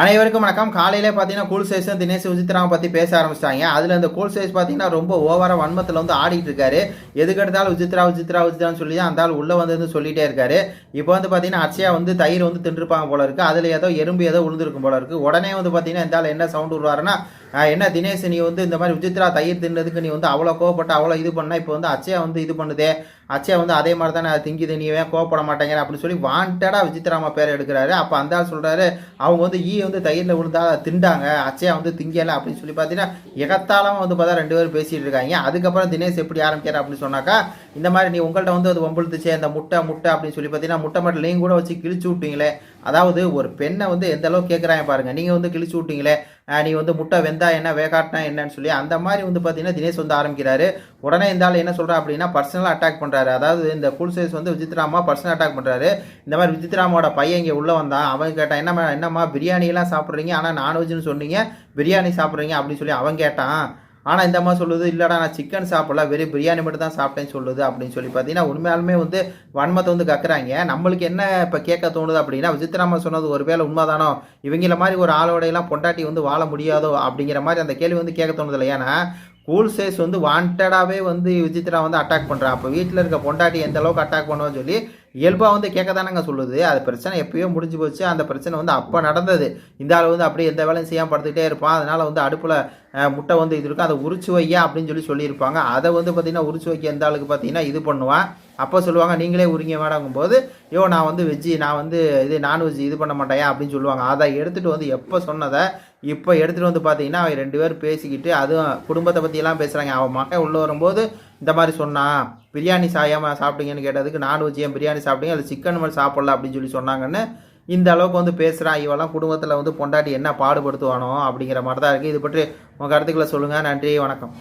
அனைவருக்கும் வணக்கம். காலையிலே பார்த்தீங்கன்னா கூல் சைஸும் தினேஷ் விசித்ராவை பற்றி பேச ஆரம்பிச்சிட்டாங்க. அதில் அந்த கூல் சைஸ் பார்த்தீங்கன்னா ரொம்ப ஓவராக வன்மத்தில் வந்து ஆடிட்டு இருக்காரு. எதுக்கு எடுத்தாலும் விசித்ரா விசித்ரா விசித்ரான்னு சொல்லி அந்த ஆள் உள்ளே வந்து சொல்லிகிட்டே சொல்லிட்டே இருக்காரு. இப்போ வந்து பார்த்தீங்கன்னா அச்சையா வந்து தயிர் வந்து தின்றுப்பாங்க போல இருக்கு. அதில் ஏதோ எறும்பு ஏதோ விழுந்திருக்கும் போல இருக்கு. உடனே வந்து பார்த்தீங்கன்னா இந்த ஆள் என்ன சவுண்ட் விடுவாருன்னா என்ன தினேஷ் நீ வந்து இந்த மாதிரி விசித்ரா தயிர் தின்னதுக்கு நீ வந்து அவ்வளோ கோவப்பட்டு அவ்வளோ இது பண்ணால் இப்போ வந்து அச்சயா வந்து இது பண்ணுதே. அச்சயா வந்து அதே மாதிரி தானே திங்குது நீ ஏன் கோவப்பட மாட்டேங்கிற அப்படின்னு சொல்லி வாண்டடாக விஜித்ராமா பேர் எடுக்கிறாரு. அப்போ அந்த ஆள் சொல்கிறாரு அவங்க வந்து ஈ வந்து தயிரில் விழுந்தா திண்டாங்க அச்சயா வந்து திங்கலை அப்படின்னு சொல்லி பார்த்தீங்கன்னா எகத்தாலமாக வந்து பார்த்தா ரெண்டு பேரும் பேசிகிட்டு இருக்காங்க. அதுக்கப்புறம் தினேஷ் எப்படி ஆரம்பிக்கிறார் அப்படின்னு சொன்னாக்கா இந்த மாதிரி நீ உங்கள்கிட்ட வந்து அது வம்பிழுத்துச்சே இந்த முட்டை முட்டை அப்படின்னு சொல்லி பார்த்தீங்கன்னா முட்டை மட்டும் நீங்கள் கூட வச்சு கிழிச்சு விட்டீங்களே. அதாவது ஒரு பெண்ணை வந்து எந்த அளவுக்கு கேட்குறாங்க பாருங்கள் நீங்கள் வந்து கிழிச்சு விட்டீங்களே. நீ வந்து முட்டை வெந்தா என்ன வேகாட்டினா என்னன்னு சொல்லி அந்த மாதிரி வந்து பார்த்தீங்கன்னா தினேஷ் வந்து ஆரம்பிக்கிறாரு. உடனே இந்த ஆள் என்ன சொல்கிறா அப்படின்னா பர்சனலாக அட்டாக் பண்ணுறாரு அதாவது இந்த கூல் சைஸ் வந்து விசித்ராமா பர்சனல் அட்டாக் பண்ணுறாரு இந்த மாதிரி விசித்ராமாவோட பையன் இங்கே உள்ளே வந்தான். அவன் கேட்டான் என்னம்மா என்னம்மா பிரியாணியெல்லாம் சாப்பிட்றீங்க? ஆனால் நான்வெஜ்னு சொன்னீங்க. பிரியாணி சாப்பிட்றீங்க? அப்படின்னு சொல்லி அவன் கேட்டான். ஆனால் இந்த மாதிரி சொல்லுது இல்லைடா நான் சிக்கன் சாப்பிடல வெறும் பிரியாணி மட்டும் தான் சாப்பிட்டேன்னு சொல்லுது அப்படின்னு சொல்லி பார்த்தீங்கன்னா உண்மையாலுமே வந்து வன்மத்தை வந்து கக்குறாங்க. நம்மளுக்கு என்ன இப்போ கேட்க தோணுது அப்படின்னா விசித்ராமா சொன்னது ஒருவேளை உண்மைதானோ? இவங்கள மாதிரி ஒரு ஆளோடையெல்லாம் பொண்டாட்டி வந்து வாழ முடியாதோ? அப்படிங்கிற மாதிரி அந்த கேள்வி வந்து கேட்க தோணுது இல்லை ஏன்னா கூல் சேஸ் வந்து வாண்டடாகவே வந்து விஜித்ரா வந்து அட்டாக் பண்ணுறா அப்போ வீட்டில் இருக்க பொண்டாட்டி எந்த அளவுக்கு அட்டாக் பண்ணுவோன்னு சொல்லி இயல்பாக வந்து கேட்க தானங்க சொல்லுது. அது பிரச்சனை எப்பயோ முடிஞ்சு போச்சு. அந்த பிரச்சனை வந்து அப்போ நடந்தது. இந்த ஆள் வந்து அப்படியே எந்த வேலையும் செய்யாமல் படுத்துக்கிட்டே இருப்பான். அதனால் வந்து அடுப்பில் முட்டை வந்து இது இருக்கும். அதை உரிச்சு வையா அப்படின்னு சொல்லி சொல்லியிருப்பாங்க. அதை வந்து பார்த்திங்கன்னா உரிச்சு வைக்க எந்த ஆளுக்கு பார்த்தீங்கன்னா இது பண்ணுவான். அப்போ சொல்லுவாங்க நீங்களே உரிங்க வேடாங்கும் போது யோ நான் வந்து வெஜ்ஜி நான் வந்து இது நான்வெஜ் இது பண்ண மாட்டேன் அப்படின்னு சொல்லுவாங்க. அதை எடுத்துகிட்டு வந்து எப்போ சொன்னதை இப்போ எடுத்துகிட்டு வந்து பார்த்தீங்கன்னா அவன் ரெண்டு பேரும் பேசிக்கிட்டு அதுவும் குடும்பத்தை பற்றியெல்லாம் பேசுகிறாங்க அவன் மகன் உள்ளே வரும்போது இந்த மாதிரி சொன்னான் பிரியாணி சாயாமல் சாப்பிட்டீங்கன்னு கேட்டதுக்கு நான்வெஜ் ஏன் பிரியாணி சாப்பிட்டீங்க அது சிக்கன் மாதிரி சாப்பிடல அப்படின்னு சொல்லி சொன்னாங்கன்னு இந்த அளவுக்கு வந்து பேசுகிறான் இவெல்லாம் குடும்பத்தில் வந்து பொண்டாட்டி என்ன பாடுபடுத்துவானோ அப்படிங்கிற மாதிரி தான் இருக்குது இது பற்றி உங்கள் கருத்துக்களை சொல்லுங்கள் நன்றி வணக்கம்.